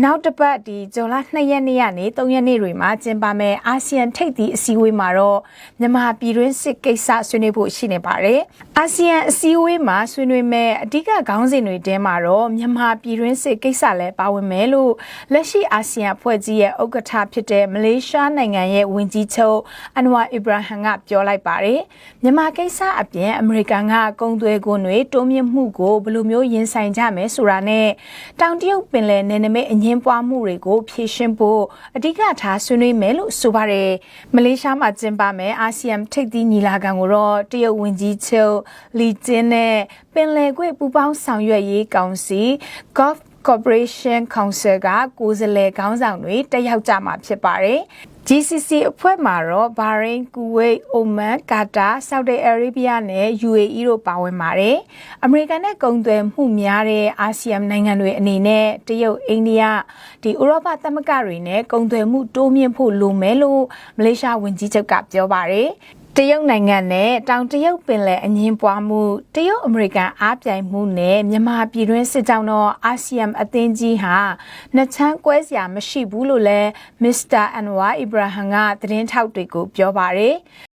နောက်တစ်ပတ်ဒီဇွန်လ2ရက်နေ့ကနေ3ရက်နေ့တွေမှာကျင်းပမယ်အာဆီယံထိပ်သီးအစည်းအဝေးမှာတော့မြန်မာပြည်တွင်းစစ်ကိစ္စဆွေးနွေးဖို့ရှိနေပါတယ်။အာဆီယံအစည်းအဝေးမှာဆွေးနွေးမဲ့အဓိကခေါင်းစဉ်တွေတဲမှာတော့မြန်မာပြည်တွင်းစစ်ကိစ္စလည်းပါဝင်မယ်လို့လက်ရှိအာဆီယံအဖွဲ့ကြီးရဲ့ဥက္ကဋ္ဌဖြစ်တဲ့မလေးရှားနိုင်ငံရဲ့ဝန်ကြီးချုပ်အန်ဝါအီဘရာဟန်ကပြောလိုက်ပါတယ်။မြန်မာကိစ္စအပြင်အမေရိကန်ကကုန်သွယ်ခွန်တွေတိုးမြင့်မှုကိုဘယ်လိုမျိုးရင်ဆိုင်ကြမယ်ဆိုတာနဲ့တောင်တရုတ်ပင်လယ်နယ်နိမိတ်အငင်းပွားမှုတွေကိုဖြေရှင်းဖို့အဓိကထားဆွေးနွေးမယ်လို့ဆိုပါတယ်။မလေးရှားမှာကျင်းပမယ်အာဆီယံထိပ်သီးညီလာခံကိုတော့တရုတ်ဝန်ကြီးချုပ်လီကျင်းနဲ့ပင်လယ်ကွေ့ပူးပေါင်းဆောင်ရွက်ရေးကောင်စီ Gulf Corporation Council ကကိုယ်စားလှယ်ခေါင်းဆောင်တွေတက်ရောက်ကြမှာဖြစ်ပါတယ်။ GCC အဖွဲ့မှာတော့ဘာရိန်း၊ကူဝိတ်၊အိုမန်၊ကာတာ၊ဆော်ဒီအာရေဗျနဲ့ UAE တို့ပါဝင်ပါတယ်။အမေရိကန်နဲ့ကုန်သွယ်မှုများတဲ့အာဆီယံနိုင်ငံတွေအနေနဲ့တရုတ်၊အိန္ဒိယဒီဥရောပသမဂ္ဂတွေနဲ့ကုန်သွယ်မှုတိုးမြင့်ဖို့လိုမယ်လို့မလေးရှားဝန်ကြီးချုပ်ကပြောပါတယ်။ တရုတ်နိုင်ငံနဲ့တောင်တရုတ်ပင်လယ်အငင်းပွားမှုတရုတ်အမေရိကန်အားပြိုင်မှုနဲ့မြန်မာပြည်တွင်းစစ်ကြောင်းတော့အာဆီယံအသင်းကြီးဟာနှစ်ချမ်းကွဲစရာမရှိဘူးလို့လည်းမစ္စတာအန်ဝါအီဘရာဟန်ကသတင်းထောက်တွေကိုပြောပါတယ်